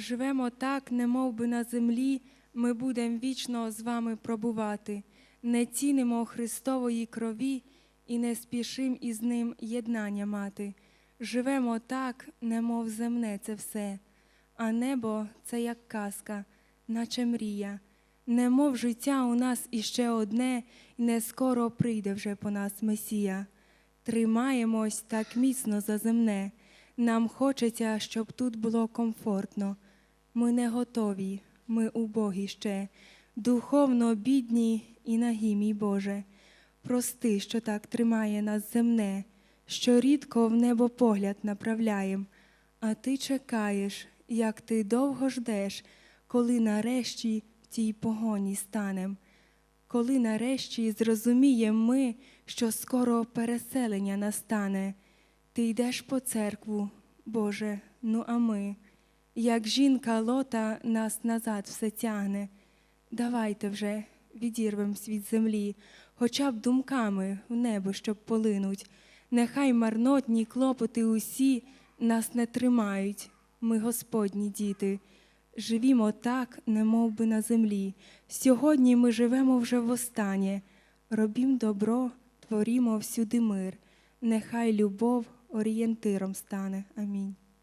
Живемо так, немов би на землі, ми будемо вічно з вами пробувати, не цінимо Христової крові і не спішим із ним єднання мати. Живемо так, немов земне це все, а небо це як казка, наче мрія. Немов життя у нас іще одне, і не скоро прийде вже по нас Месія. Тримаємось так міцно за земне. Нам хочеться, щоб тут було комфортно. Ми не готові, ми убогі ще, духовно бідні і нагі, мій Боже. Прости, що так тримає нас земне, що рідко в небо погляд направляєм, а ти чекаєш, як ти довго ждеш, коли нарешті в тій погоні станем. Коли нарешті зрозумієм ми, що скоро переселення настане, ти йдеш по церкву, Боже, ну а ми, як жінка лота нас назад все тягне. Давайте вже відірвем світ землі, хоча б думками в небо, щоб полинуть. Нехай марнотні клопоти усі нас не тримають, ми Господні діти. Живімо так, немов би на землі. Сьогодні ми живемо вже востаннє. Робім добро, творімо всюди мир. Нехай любов орієнтиром стане. Амінь.